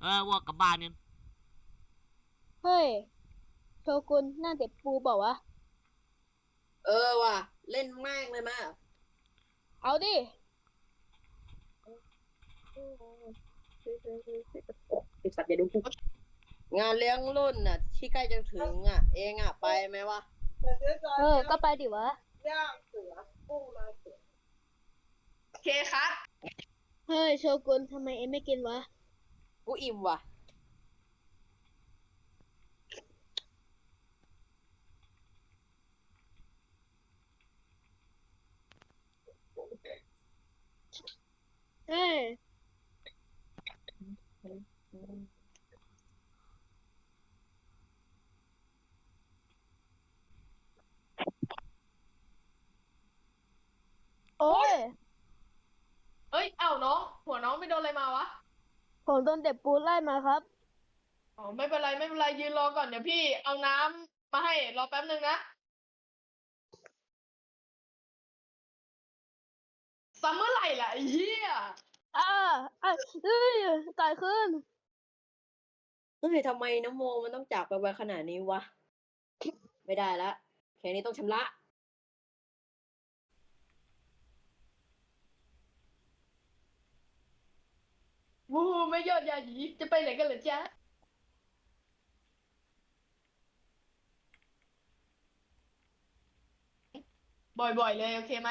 เออว่ากลับบ้านเนี่ยเฮ้ย โชกุนหน้าเด็กปูบอกวะเออว่ะ เล่นแม่งเลยมาเอาดิไอสัตว์อย่าดูกูงานเลี้ยงรุ่นน่ะ ที่ใกล้จะถึงอะ เองอะ ไปไหมวะเออ ก็ไปดิวะ ย่างเสือกุ้งมาเสือโอเคครับ เฮ้ย โชกุนทำไมเอ็มไม่กินวะ กูอิ่มว่ะเฮ้ยโอ้ย เอ้ย เอ้าน้อง หัวน้องไปโดนอะไรมาวะ ผมโดนเด็กปูไล่มาครับ อ๋อไม่เป็นไรไม่เป็นไรยืนรอก่อนเดี๋ยวพี่เอาน้ำมาให้รอแป๊บนึงนะซัมเมอร์ไหร่ล่ะไอ้เหี้ยอ่าอะเฮ้ยตายขึ้น เฮ้ยทำไมน้ำโมมันต้องจากไปไวขนาดนี้วะ ไม่ได้ละแค่นี้ต้องชำระ วู้ไม่ยอดยาหยีจะไปไหนกันเหรอจ๊ะบ่อยๆเลยโอเคไหม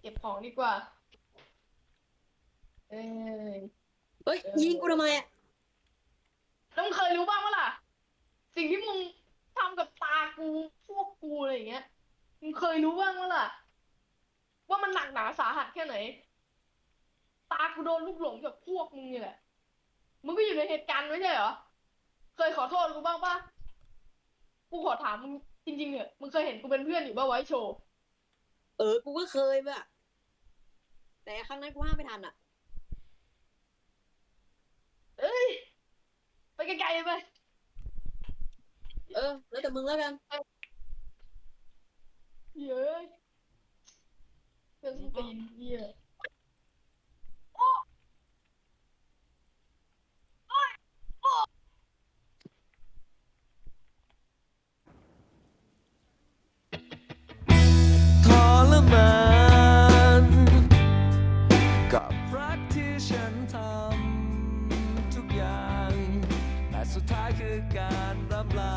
เก็บของดีกว่า เอ้ยเฮ้ยยิงกูทำไมอะแล้วมึงเคยรู้บ้างวะล่ะ สิ่งที่มึงทำกับตากูพวกกูอะไรอย่างเงี้ยมึงเคยรู้บ้างวะล่ะ ว่ามันหนักหนาสาหัสแค่ไหน ตากูโดนลูกหลงจากพวกมึงนี่แหละ มึงก็อยู่ในเหตุการณ์ไม่ใช่เหรอ เคยขอโทษกูบ้างปะกูขอถามมึงจริงๆเหอะมึงเคยเห็นกูเป็นเพื่อนอยู่บ้าไว้โชว์เออ กูก็เคยว่ะแต่ครั้งนั้นกูห้ามไม่ทันอะ เอ้ย ไปไกลๆไป เออ แล้วแต่มึงแล้วกันเย้ยเรื่องตีนเหี้ยท สุดท้ายคือการรับลา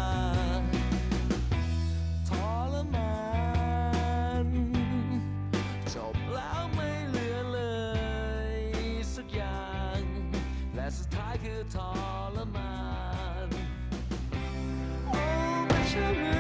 ทรมานจบแล้วไม่เหลือเลย สักอย่าง และสุดท้ายคือทรมาน โอ้ไม่ใช่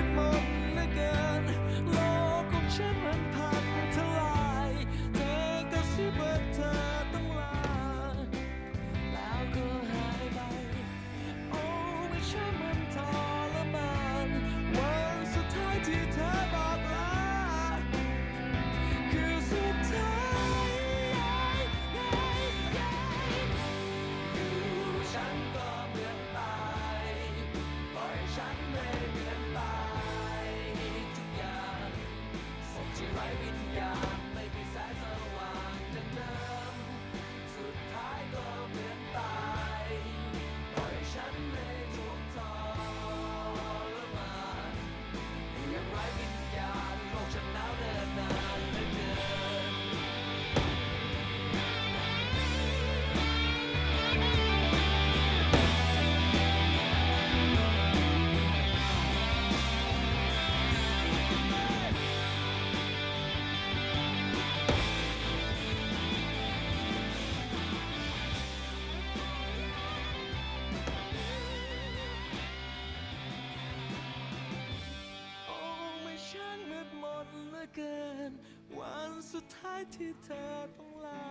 สุดท้ายที่เธอต้องลา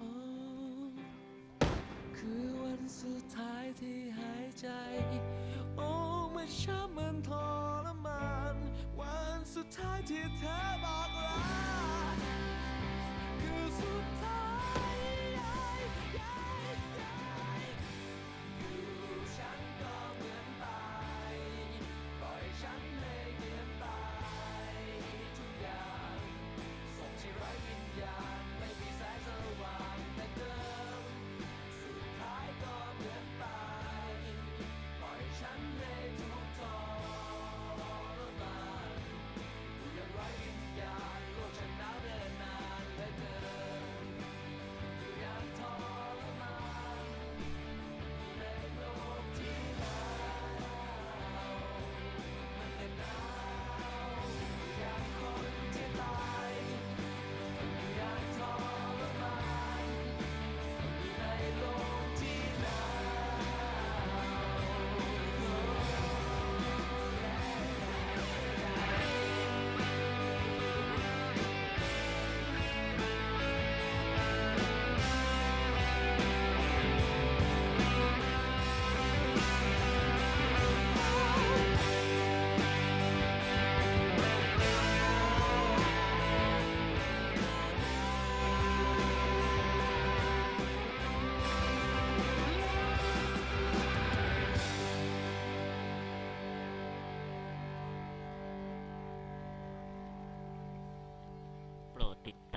อคือวันสุดท้ายที่หายใจ โอ้มันช้ำเหมันทรมาน วันสุดท้ายที่เธอบอกลา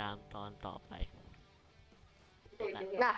ตามตอนต่อไป น่ะ